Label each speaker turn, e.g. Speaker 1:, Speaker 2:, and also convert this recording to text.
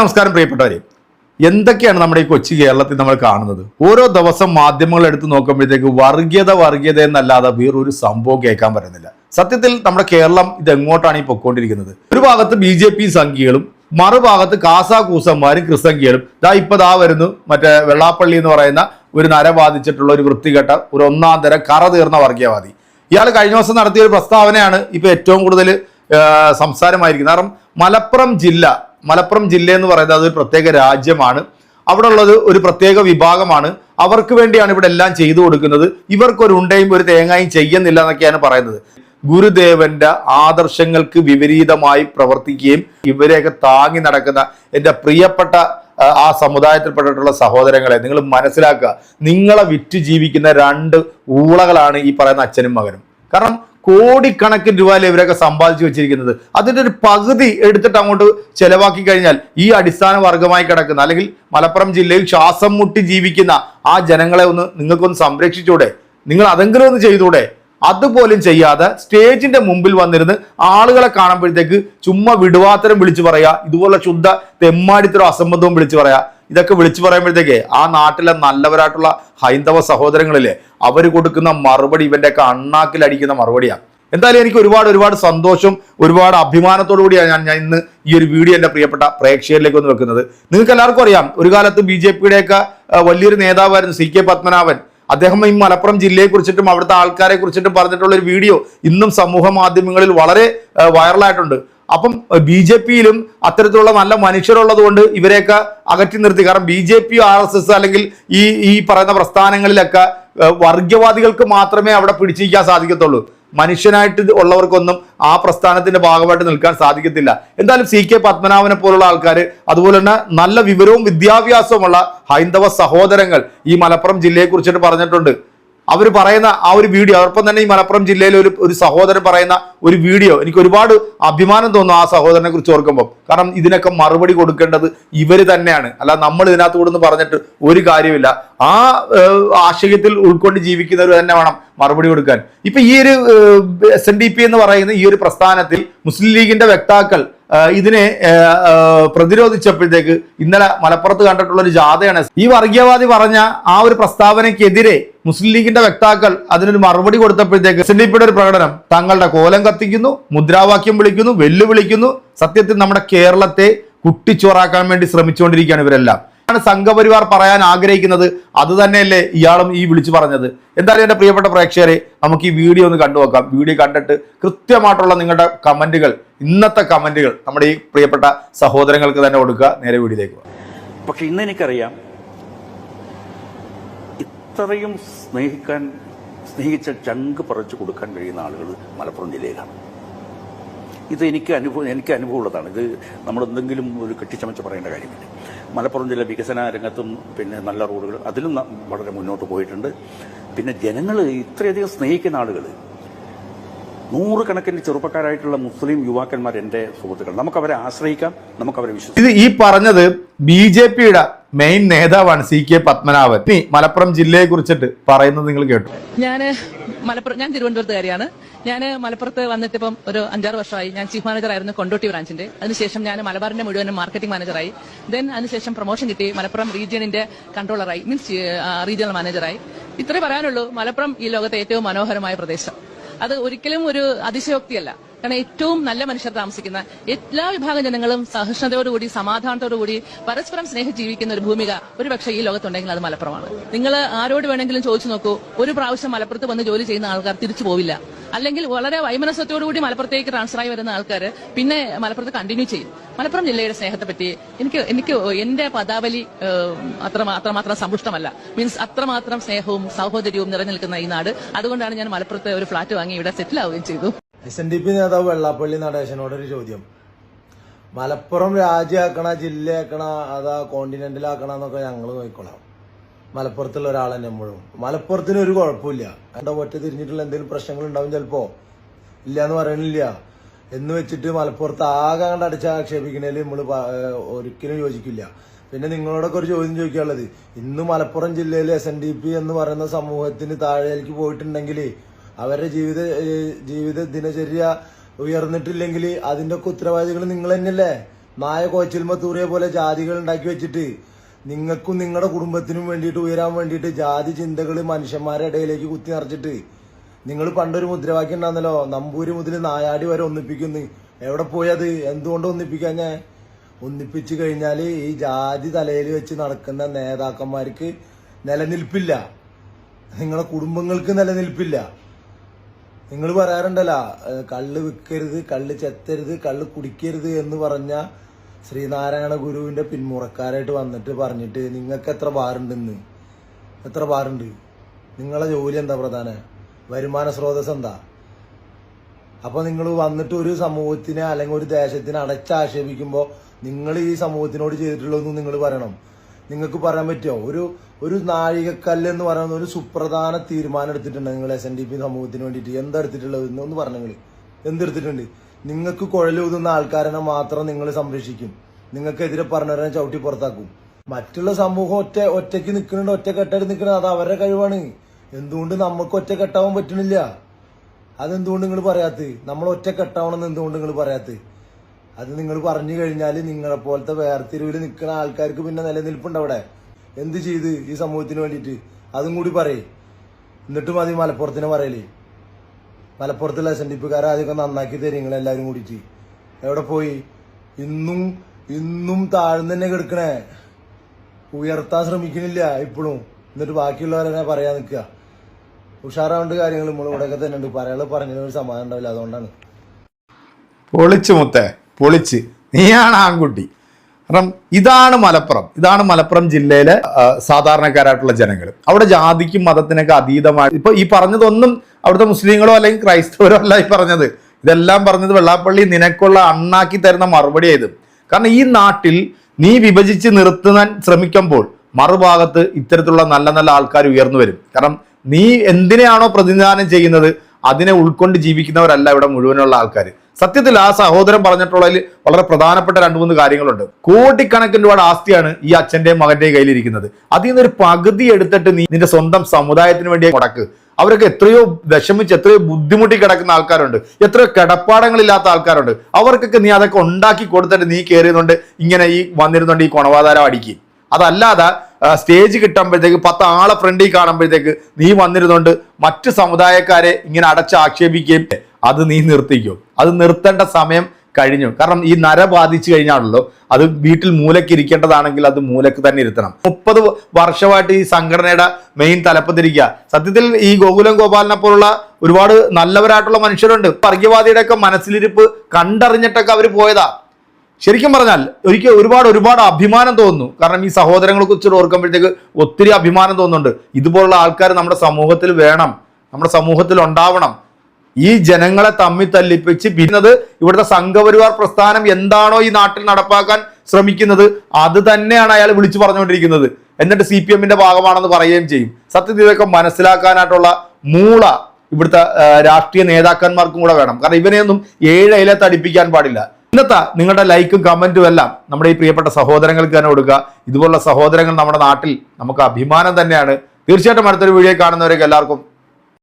Speaker 1: നമസ്കാരം പ്രിയപ്പെട്ടവരെ. എന്തൊക്കെയാണ് നമ്മുടെ ഈ കൊച്ചു കേരളത്തിൽ നമ്മൾ കാണുന്നത്? ഓരോ ദിവസം മാധ്യമങ്ങൾ എടുത്ത് നോക്കുമ്പോഴത്തേക്ക് വർഗീയത വർഗീയത എന്നല്ലാതെ വേറൊരു സംഭവം കേൾക്കാൻ പറ്റുന്നില്ല. സത്യത്തിൽ നമ്മുടെ കേരളം ഇത് എങ്ങോട്ടാണ് ഈ പൊക്കോണ്ടിരിക്കുന്നത് ഒരു ഭാഗത്ത് ബി ജെ പി സംഖ്യകളും മറുഭാഗത്ത് കാസാ കൂസന്മാരും ക്രിസംഖ്യകളും ദാ ഇപ്പൊ ദാ വരുന്നു മറ്റേ വെള്ളാപ്പള്ളി എന്ന് പറയുന്ന ഒരു നര ബാധിച്ചിട്ടുള്ള ഒരു വൃത്തികെട്ട ഒരു ഒന്നാം തരം കറ തീർന്ന വർഗീയവാദി. ഇയാൾ കഴിഞ്ഞ ദിവസം നടത്തിയ ഒരു പ്രസ്താവനയാണ് ഇപ്പൊ ഏറ്റവും കൂടുതൽ സംസാരമായിരിക്കുന്നത്. കാരണം മലപ്പുറം ജില്ല മലപ്പുറം ജില്ല എന്ന് പറയുന്നത് അതൊരു പ്രത്യേക രാജ്യമാണ്. അവിടെ ഉള്ളത് ഒരു പ്രത്യേക വിഭാഗമാണ്. അവർക്ക് വേണ്ടിയാണ് ഇവിടെ എല്ലാം ചെയ്തു കൊടുക്കുന്നത്. ഇവർക്കൊരു ഉണ്ടയും ഒരു തേങ്ങയും ചെയ്യുന്നില്ല എന്നൊക്കെയാണ് പറയുന്നത്. ഗുരുദേവന്റെ ആദർശങ്ങൾക്ക് വിപരീതമായി പ്രവർത്തിക്കുകയും ഇവരെയൊക്കെ താങ്ങി നടക്കുന്ന എന്റെ പ്രിയപ്പെട്ട ആ, സമുദായത്തിൽപ്പെട്ടിട്ടുള്ള സഹോദരങ്ങളെ നിങ്ങൾ മനസ്സിലാക്കുക. നിങ്ങളെ വിറ്റ് ജീവിക്കുന്ന രണ്ട് ഊളകളാണ് ഈ പറയുന്ന അച്ഛനും മകനും. കാരണം കോടിക്കണക്കിന് രൂപയിൽ ഇവരൊക്കെ സമ്പാദിച്ചു വെച്ചിരിക്കുന്നത്? അതിന്റെ ഒരു പകുതി എടുത്തിട്ട് അങ്ങോട്ട് ചെലവാക്കി കഴിഞ്ഞാൽ ഈ അടിസ്ഥാന വർഗമായി കിടക്കുന്ന അല്ലെങ്കിൽ മലപ്പുറം ജില്ലയിൽ ശ്വാസം മുട്ടി ജീവിക്കുന്ന ആ ജനങ്ങളെ ഒന്ന് നിങ്ങൾക്കൊന്ന് സംരക്ഷിച്ചൂടെ? നിങ്ങൾ അതെങ്കിലും ഒന്ന് ചെയ്തൂടെ? അതുപോലും ചെയ്യാതെ സ്റ്റേജിന്റെ മുമ്പിൽ വന്നിരുന്ന് ആളുകളെ കാണുമ്പോഴത്തേക്ക് ചുമ്മാ വിടുവാത്തരം വിളിച്ചു പറയാ ഇതുപോലെ ശുദ്ധ തെമ്മാടിത്തരം അസംബന്ധവും വിളിച്ചു പറയാ. ഇതൊക്കെ വിളിച്ചു പറയുമ്പോഴത്തേക്ക് ആ നാട്ടിലെ നല്ലവരായിട്ടുള്ള ഹൈന്ദവ സഹോദരങ്ങളില്ലേ അവർ കൊടുക്കുന്ന മറുപടി ഇവന്റെയൊക്കെ അണ്ണാക്കിലടിക്കുന്ന മറുപടിയാണ് എന്തായാലും എനിക്ക് ഒരുപാട് ഒരുപാട് സന്തോഷം ഒരുപാട് അഭിമാനത്തോടു കൂടിയാണ് ഞാൻ ഞാൻ ഇന്ന് ഈ ഒരു വീഡിയോ എന്റെ പ്രിയപ്പെട്ട പ്രേക്ഷകരിലേക്ക് ഒന്ന് വെക്കുന്നത്. നിങ്ങൾക്ക് എല്ലാവർക്കും അറിയാം ഒരു കാലത്ത് ബി ജെ പിയുടെയൊക്കെ വലിയൊരു നേതാവായിരുന്നു സി കെ പത്മനാഭൻ. അദ്ദേഹം ഈ മലപ്പുറം ജില്ലയെ കുറിച്ചിട്ടും അവിടുത്തെ ആൾക്കാരെ കുറിച്ചിട്ടും പറഞ്ഞിട്ടുള്ള ഒരു വീഡിയോ ഇന്നും സമൂഹ മാധ്യമങ്ങളിൽ വളരെ വൈറലായിട്ടുണ്ട്. അപ്പം ബി ജെ പിയിലും അത്തരത്തിലുള്ള നല്ല മനുഷ്യരുള്ളത് കൊണ്ട് ഇവരെയൊക്കെ അകറ്റി നിർത്തി. കാരണം B J P R S S അല്ലെങ്കിൽ ഈ ഈ പറയുന്ന പ്രസ്ഥാനങ്ങളിലൊക്കെ വർഗീയവാദികൾക്ക് മാത്രമേ അവിടെ പിടിച്ചിരിക്കാൻ സാധിക്കത്തുള്ളൂ. മനുഷ്യനായിട്ട് ഉള്ളവർക്കൊന്നും ആ പ്രസ്ഥാനത്തിന്റെ ഭാഗമായിട്ട് നിൽക്കാൻ സാധിക്കത്തില്ല. എന്തായാലും സി കെ പത്മനാഭനെ പോലുള്ള ആൾക്കാർ അതുപോലെ തന്നെ നല്ല വിവരവും വിദ്യാഭ്യാസവുമുള്ള ഹൈന്ദവ സഹോദരങ്ങൾ ഈ മലപ്പുറം ജില്ലയെ കുറിച്ചിട്ട് പറഞ്ഞിട്ടുണ്ട്. അവർ പറയുന്ന ആ ഒരു വീഡിയോ അതോടൊപ്പം തന്നെ ഈ മലപ്പുറം ജില്ലയിലെ ഒരു ഒരു സഹോദരൻ പറയുന്ന ഒരു വീഡിയോ എനിക്ക് ഒരുപാട് അഭിമാനം തോന്നും ആ സഹോദരനെ കുറിച്ച് ഓർക്കുമ്പോൾ കാരണം ഇതിനൊക്കെ മറുപടി കൊടുക്കേണ്ടത് ഇവർ തന്നെയാണ്. അല്ല നമ്മൾ ഇതിനകത്ത് കൂടുന്ന് പറഞ്ഞിട്ട് ഒരു കാര്യമില്ല. ആ ആശയത്തിൽ ഉൾക്കൊണ്ട് ജീവിക്കുന്നവർ തന്നെ വേണം മറുപടി കൊടുക്കാൻ. ഇപ്പൊ ഈ ഒരു എസ് എന്ന് പറയുന്ന ഈ ഒരു പ്രസ്ഥാനത്തിൽ മുസ്ലിം ലീഗിന്റെ വക്താക്കൾ ആ, ഇതിനെ പ്രതിരോധിച്ചപ്പോഴത്തേക്ക് ഇന്നലെ മലപ്പുറത്ത് കണ്ടിട്ടുള്ള ഒരു ജാഥയാണ്. ഈ വർഗീയവാദി പറഞ്ഞ ആ ഒരു പ്രസ്താവനയ്ക്കെതിരെ മുസ്ലിം ലീഗിന്റെ വക്താക്കൾ അതിനൊരു മറുപടി കൊടുത്തപ്പോഴത്തേക്ക് എസ് എൻ ഡി പിയുടെ ഒരു പ്രകടനം തങ്ങളുടെ കോലം കത്തിക്കുന്നു മുദ്രാവാക്യം വിളിക്കുന്നു വെല്ലുവിളിക്കുന്നു. സത്യത്തിൽ നമ്മുടെ കേരളത്തെ കുട്ടിച്ചോറാക്കാൻ വേണ്ടി ശ്രമിച്ചുകൊണ്ടിരിക്കുകയാണ് ഇവരെല്ലാം. സംഘപരിവാർ പറയാൻ ആഗ്രഹിക്കുന്നത്? അത് തന്നെയല്ലേ ഇയാളും ഈ വിളിച്ചു പറഞ്ഞത്. എന്തായാലും എന്റെ പ്രിയപ്പെട്ട പ്രേക്ഷകരെ നമുക്ക് ഈ വീഡിയോ ഒന്ന് കണ്ടു നോക്കാം. വീഡിയോ കണ്ടിട്ട് കൃത്യമായിട്ടുള്ള നിങ്ങളുടെ കമന്റുകൾ ഇന്നത്തെ കമന്റുകൾ നമ്മുടെ ഈ പ്രിയപ്പെട്ട സഹോദരങ്ങൾക്ക് തന്നെ കൊടുക്കുക. നേരെ വീഡിയോയിലേക്ക് പോകാം.
Speaker 2: പക്ഷെ ഇന്ന് എനിക്കറിയാം ഇത്രയും സ്നേഹിക്കാൻ സ്നേഹിച്ച ചങ്ക് പറിച്ചു കൊടുക്കാൻ കഴിയുന്ന ആളുകൾ മലപ്പുറം ജില്ലയിലാണ്. ഇത് എനിക്ക് അനുഭവം എനിക്ക് അനുഭവമുള്ളതാണ്. ഇത് നമ്മൾ എന്തെങ്കിലും ഒരു കെട്ടിച്ചമച്ച് പറയേണ്ട കാര്യമില്ല. മലപ്പുറം ജില്ല വികസന രംഗത്തും പിന്നെ നല്ല റോഡുകൾ അതിലും വളരെ മുന്നോട്ട് പോയിട്ടുണ്ട്. പിന്നെ ജനങ്ങൾ ഇത്രയധികം സ്നേഹിക്കുന്ന ആളുകൾ നൂറുകണക്കിന് ചെറുപ്പക്കാരായിട്ടുള്ള മുസ്ലിം യുവാക്കന്മാർ എന്റെ സുഹൃത്തുക്കൾ. നമുക്കവരെ ആശ്രയിക്കാം. നമുക്കവരെ വിശ്വസിക്കാം.
Speaker 1: ഇത് ഈ പറഞ്ഞത് ബി ജെ പിയുടെ മെയിൻ നേതാവാണ് സി കെ പത്മനാഭൻ. ഇനി മലപ്പുറം ജില്ലയെ കുറിച്ചിട്ട് പറയുന്നത് നിങ്ങൾ കേട്ടു.
Speaker 3: ഞാൻ മലപ്പുറം ഞാൻ തിരുവനന്തപുരത്തുകാരിയാണ്. ഞാൻ മലപ്പുറത്ത് വന്നിട്ട് ഇപ്പം ഒരു അഞ്ചാറ് വർഷമായി. ഞാൻ ചീഫ് മാനേജർ ആയിരുന്നു കൊണ്ടോട്ടി ബ്രാഞ്ചിന്റെ അതിനുശേഷം ഞാൻ മലബാറിന്റെ മുഴുവനും മാർക്കറ്റിംഗ് മാനേജറായി ദെൻ അതിനുശേഷം പ്രൊമോഷൻ കിട്ടി. മലപ്പുറം റീജിയണിന്റെ കൺട്രോളറായി മീൻസ് റീജിയണൽ മാനേജറായി ഇത്രേ പറയാനുള്ളൂ. മലപ്പുറം ഈ ലോകത്തെ ഏറ്റവും മനോഹരമായ പ്രദേശം. അത് ഒരിക്കലും ഒരു അതിശയോക്തിയല്ല. കാരണം ഏറ്റവും നല്ല മനുഷ്യർ താമസിക്കുന്ന എല്ലാ വിഭാഗം ജനങ്ങളും സഹിഷ്ണുതയോടുകൂടി സമാധാനത്തോടുകൂടി പരസ്പരം സ്നേഹിച്ച് ജീവിക്കുന്ന ഒരു ഭൂമിക ഒരുപക്ഷെ ഈ ലോകത്തുണ്ടെങ്കിൽ അത് മലപ്പുറമാണ്. നിങ്ങൾ ആരോട് വേണമെങ്കിലും ചോദിച്ചു നോക്കൂ. ഒരു പ്രാവശ്യം മലപ്പുറത്ത് വന്ന് ജോലി ചെയ്യുന്ന ആൾക്കാർ തിരിച്ചു പോവില്ല. അല്ലെങ്കിൽ വളരെ വൈമനസ്യത്തോടുകൂടി മലപ്പുറത്തേക്ക് ട്രാൻസ്ഫർ ആയി വരുന്ന ആൾക്കാർ പിന്നെ മലപ്പുറത്ത് കണ്ടിന്യൂ ചെയ്യും. മലപ്പുറം ജില്ലയുടെ സ്നേഹത്തെ പറ്റി എനിക്ക് എനിക്ക് എന്റെ പദാവലി അത്ര അത്രമാത്രം സമ്പുഷ്ടമല്ല. മീൻസ് അത്രമാത്രം സ്നേഹവും സഹോദര്യവും നിറഞ്ഞു നിൽക്കുന്ന ഈ നാട്. അതുകൊണ്ടാണ് ഞാൻ മലപ്പുറത്ത് ഒരു ഫ്ലാറ്റ് വാങ്ങി ഇവിടെ സെറ്റിൽ ആവുകയും ചെയ്തു.
Speaker 4: എസ് എൻ ഡി പി നേതാവ് വെള്ളാപ്പള്ളി നടേശനോടൊരു ചോദ്യം. മലപ്പുറം രാജ്യമാക്കണ ജില്ലയാക്കണ അതാ കോണ്ടിനെന്റിലാക്കണ എന്നൊക്കെ ഞങ്ങൾ നോക്കിക്കോളാം. മലപ്പുറത്തുള്ള ഒരാൾ തന്നെ മലപ്പുറത്തിന് ഒരു കുഴപ്പമില്ല. എന്റെ ഒറ്റ തിരിഞ്ഞിട്ടുള്ള എന്തെങ്കിലും പ്രശ്നങ്ങൾ ഉണ്ടാവും ചിലപ്പോ? ഇല്ല എന്ന് പറയണില്ല. എന്ന് വെച്ചിട്ട് മലപ്പുറത്ത് ആകെ കണ്ട് അടിച്ച് ആക്ഷേപിക്കണേൽ നമ്മൾ ഒരിക്കലും യോജിക്കില്ല. പിന്നെ നിങ്ങളോടൊക്കെ ഒരു ചോദ്യം ചോദിക്കാനുള്ളത്. ഇന്ന് മലപ്പുറം ജില്ലയിൽ എസ് എൻ ഡി പി എന്ന് പറയുന്ന സമൂഹത്തിന് താഴേക്ക് പോയിട്ടുണ്ടെങ്കിൽ അവരുടെ ജീവിത ജീവിത ദിനചര്യ ഉയർന്നിട്ടില്ലെങ്കിൽ അതിന്റെ ഒക്കെ ഉത്തരവാദികൾ നിങ്ങൾ തന്നെയല്ലേ? മായ കോച്ചിൽമ തൂറിയ പോലെ ജാതികൾ ഉണ്ടാക്കി വെച്ചിട്ട് നിങ്ങൾക്കും നിങ്ങളുടെ കുടുംബത്തിനും വേണ്ടിയിട്ട് ഉയരാൻ വേണ്ടിയിട്ട് ജാതി ചിന്തകൾ മനുഷ്യന്മാരുടെ ഇടയിലേക്ക് കുത്തി നിറച്ചിട്ട് നിങ്ങൾ പണ്ടൊരു മുദ്രാവാക്യം ഉണ്ടാകുന്നല്ലോ നമ്പൂരി മുതൽ നായാടി വരെ ഒന്നിപ്പിക്കുന്നു. എവിടെ പോയത് എന്തുകൊണ്ട് ഒന്നിപ്പിക്കാൻ ഞാൻ? ഒന്നിപ്പിച്ചു കഴിഞ്ഞാൽ ഈ ജാതി തലയിൽ വെച്ച് നടക്കുന്ന നേതാക്കന്മാർക്ക് നിലനിൽപ്പില്ല. നിങ്ങളുടെ കുടുംബങ്ങൾക്ക് നിലനിൽപ്പില്ല. നിങ്ങൾ പറയാറുണ്ടല്ലോ കള്ള് വിൽക്കരുത് കള്ള് ചെത്തരുത് കള്ള് കുടിക്കരുത് എന്ന് പറഞ്ഞ ശ്രീനാരായണ ഗുരുവിന്റെ പിന്മുറക്കാരായിട്ട് വന്നിട്ട് പറഞ്ഞിട്ട് നിങ്ങൾക്ക് എത്ര ബാറുണ്ടെന്ന് എത്ര ബാറുണ്ട് നിങ്ങളെ ജോലി എന്താ പ്രധാന? വരുമാന സ്രോതസ് എന്താ? അപ്പൊ നിങ്ങൾ വന്നിട്ട് ഒരു സമൂഹത്തിനെ അല്ലെങ്കിൽ ഒരു ദേശത്തിനെ അടച്ചാക്ഷേപിക്കുമ്പോൾ നിങ്ങൾ ഈ സമൂഹത്തിനോട് ചെയ്തിട്ടുള്ളതെന്ന് നിങ്ങൾ പറയണം. നിങ്ങൾക്ക് പറയാൻ പറ്റുമോ? ഒരു ഒരു നാഴികക്കല്ല് എന്ന് പറയുന്ന ഒരു സുപ്രധാന തീരുമാനം എടുത്തിട്ടുണ്ട് നിങ്ങൾ എസ് എൻ ഡി പി സമൂഹത്തിന് വേണ്ടിയിട്ട്. എന്താ എടുത്തിട്ടുള്ളത് പറഞ്ഞു നിങ്ങൾ എന്തെടുത്തിട്ടുണ്ട്? നിങ്ങൾക്ക് കുഴലൂതുന്ന ആൾക്കാരനെ മാത്രം നിങ്ങൾ സംരക്ഷിക്കും. നിങ്ങൾക്കെതിരെ പറഞ്ഞവരെ ചവിട്ടി പുറത്താക്കും. മറ്റുള്ള സമൂഹം ഒറ്റ ഒറ്റയ്ക്ക് നിൽക്കുന്നുണ്ട് ഒറ്റക്കെട്ടായിട്ട് നിൽക്കുന്നത് അത് അവരുടെ കഴിവാണ്. എന്തുകൊണ്ട് നമുക്ക് ഒറ്റക്കെട്ടാവാൻ പറ്റണില്ല അതെന്തുകൊണ്ട് നിങ്ങൾ പറയാത്ത നമ്മൾ ഒറ്റക്കെട്ടാവണമെന്ന് എന്തുകൊണ്ട് നിങ്ങൾ പറയാത്ത അത് നിങ്ങൾ പറഞ്ഞു കഴിഞ്ഞാൽ നിങ്ങളെ പോലത്തെ വേർതിരിവിൽ നിൽക്കുന്ന ആൾക്കാർക്ക് പിന്നെ നിലനിൽപ്പുണ്ട് അവിടെ. എന്ത് ചെയ്ത് ഈ സമൂഹത്തിന് വേണ്ടിയിട്ട്? അതും കൂടി പറയേ. എന്നിട്ട് മതി മലപ്പുറത്തിന് പറയലേ. മലപ്പുറത്തുള്ള എസ് എൻ ഡി പിക്കാരെ ആദ്യമൊക്കെ നന്നാക്കി തരും നിങ്ങൾ എല്ലാവരും കൂടിയിട്ട്. എവിടെ പോയി? ഇന്നും ഇന്നും താഴ്ന്നു തന്നെ കിടക്കണേ. ഉയർത്താൻ ശ്രമിക്കണില്ല ഇപ്പോഴും എന്നിട്ട് ബാക്കിയുള്ളവരെ പറയാൻ നിൽക്കുക. ഉഷാറാവേണ്ട കാര്യങ്ങൾ നമ്മൾ ഇവിടെയൊക്കെ തന്നെ ഉണ്ട് പറയാൾ പറഞ്ഞതിന് ഒരു സമാധാനം ഉണ്ടാവില്ല. അതുകൊണ്ടാണ്.
Speaker 1: പൊളിച്ചു മുത്തേ പൊളിച്ച്. നീയാണ് ആൺകുട്ടി. കാരണം ഇതാണ് മലപ്പുറം. ഇതാണ് മലപ്പുറം ജില്ലയിലെ സാധാരണക്കാരായിട്ടുള്ള ജനങ്ങൾ അവിടെ ജാതിക്കും മതത്തിനൊക്കെ അതീതമായി ഇപ്പൊ ഈ പറഞ്ഞതൊന്നും അവിടുത്തെ മുസ്ലിങ്ങളോ അല്ലെങ്കിൽ ക്രൈസ്തവരോ അല്ല ഈ പറഞ്ഞത്. ഇതെല്ലാം പറഞ്ഞത് വെള്ളാപ്പള്ളി നിനക്കുള്ള അണ്ണാക്കി തരുന്ന മറുപടി ആയത് കാരണം ഈ നാട്ടിൽ നീ വിഭജിച്ച് നിർത്താൻ ശ്രമിക്കുമ്പോൾ മറുഭാഗത്ത് ഇത്തരത്തിലുള്ള നല്ല നല്ല ആൾക്കാർ ഉയർന്നു വരും. കാരണം നീ എന്തിനെയാണോ പ്രതിനിധാനം ചെയ്യുന്നത്? അതിനെ ഉൾക്കൊണ്ട് ജീവിക്കുന്നവരല്ല ഇവിടെ മുഴുവനുള്ള ആൾക്കാർ സത്യത്തിൽ ആ സഹോദരൻ പറഞ്ഞിട്ടുള്ളതിൽ വളരെ പ്രധാനപ്പെട്ട രണ്ട് മൂന്ന് കാര്യങ്ങളുണ്ട്. കോടിക്കണക്കിന് രൂപയുടെ ആസ്തിയാണ് ഈ അച്ഛന്റെയും മകന്റെയും കയ്യിലിരിക്കുന്നത്. അതിൽ നിന്നൊരു പകുതി എടുത്തിട്ട് നീ നിന്റെ സ്വന്തം സമുദായത്തിന് വേണ്ടി മുടക്ക്. അവരൊക്കെ എത്രയോ വിഷമിച്ച് എത്രയോ ബുദ്ധിമുട്ടി കിടക്കുന്ന ആൾക്കാരുണ്ട്. എത്രയോ കിടപ്പാടങ്ങളില്ലാത്ത ആൾക്കാരുണ്ട്. അവർക്കൊക്കെ നീ അതൊക്കെ ഉണ്ടാക്കി കൊടുത്തിട്ട് നീ കയറിയതുകൊണ്ട് ഇങ്ങനെ ഈ വന്നിരുന്നുണ്ട് ഈ കൊണവാതാരം അടിക്കും. അതല്ലാതെ സ്റ്റേജ് കിട്ടുമ്പോഴത്തേക്ക് പത്ത് ആളെ ഫ്രണ്ടിൽ കാണുമ്പോഴത്തേക്ക് നീ വന്നിരുന്നുകൊണ്ട് മറ്റ് സമുദായക്കാരെ ഇങ്ങനെ അടച്ച് ആക്ഷേപിക്കുകയും അത് നീ നിർത്തിക്കും. അത് നിർത്തേണ്ട സമയം കഴിഞ്ഞു. കാരണം ഈ നര ബാധിച്ചു കഴിഞ്ഞാണല്ലോ അത് വീട്ടിൽ മൂലക്ക് ഇരിക്കേണ്ടതാണെങ്കിൽ അത് മൂലക്ക് തന്നെ ഇരുത്തണം. മുപ്പത് വർഷമായിട്ട് ഈ സംഘടനയുടെ മെയിൻ തലപ്പത്തിരിക്കുക. സത്യത്തിൽ ഈ ഗോകുലം ഗോപാലിനെ പോലുള്ള ഒരുപാട് നല്ലവരായിട്ടുള്ള മനുഷ്യരുണ്ട്. വർഗീയവാദിയുടെ ഒക്കെ മനസ്സിലിരിപ്പ് കണ്ടറിഞ്ഞിട്ടൊക്കെ അവർ പോയതാ. ശരിക്കും പറഞ്ഞാൽ ഒരിക്കൽ ഒരുപാട് ഒരുപാട് അഭിമാനം തോന്നുന്നു. കാരണം ഈ സഹോദരങ്ങളെ കുറിച്ച് ഓർക്കുമ്പോഴത്തേക്ക് ഒത്തിരി അഭിമാനം തോന്നുന്നുണ്ട്. ഇതുപോലുള്ള ആൾക്കാർ നമ്മുടെ സമൂഹത്തിൽ വേണം. നമ്മുടെ സമൂഹത്തിൽ ഉണ്ടാവണം. ഈ ജനങ്ങളെ തമ്മിൽ തല്ലിപ്പിച്ച് പിന്നത് ഇവിടുത്തെ സംഘപരിവാർ പ്രസ്ഥാനം എന്താണോ ഈ നാട്ടിൽ നടപ്പാക്കാൻ ശ്രമിക്കുന്നത് അത് തന്നെയാണ് അയാൾ വിളിച്ചു പറഞ്ഞുകൊണ്ടിരിക്കുന്നത്. എന്നിട്ട് സി പി എമ്മിന്റെ ഭാഗമാണെന്ന് പറയുകയും ചെയ്യും. സത്യത്തിൽ മനസ്സിലാക്കാനായിട്ടുള്ള മൂള ഇവിടുത്തെ രാഷ്ട്രീയ നേതാക്കന്മാർക്കും കൂടെ വേണം. കാരണം ഇവനെയൊന്നും ഏഴ് അയിലത്ത് അടിപ്പിക്കാൻ പാടില്ല. ഇന്നത്തെ നിങ്ങളുടെ ലൈക്കും കമന്റും എല്ലാം നമ്മുടെ ഈ പ്രിയപ്പെട്ട സഹോദരങ്ങൾക്ക് തന്നെ കൊടുക്കുക. ഇതുപോലുള്ള സഹോദരങ്ങൾ നമ്മുടെ നാട്ടിൽ നമുക്ക് അഭിമാനം തന്നെയാണ്. തീർച്ചയായിട്ടും അടുത്തൊരു വീഡിയോ കാണുന്നവരൊക്കെ എല്ലാവർക്കും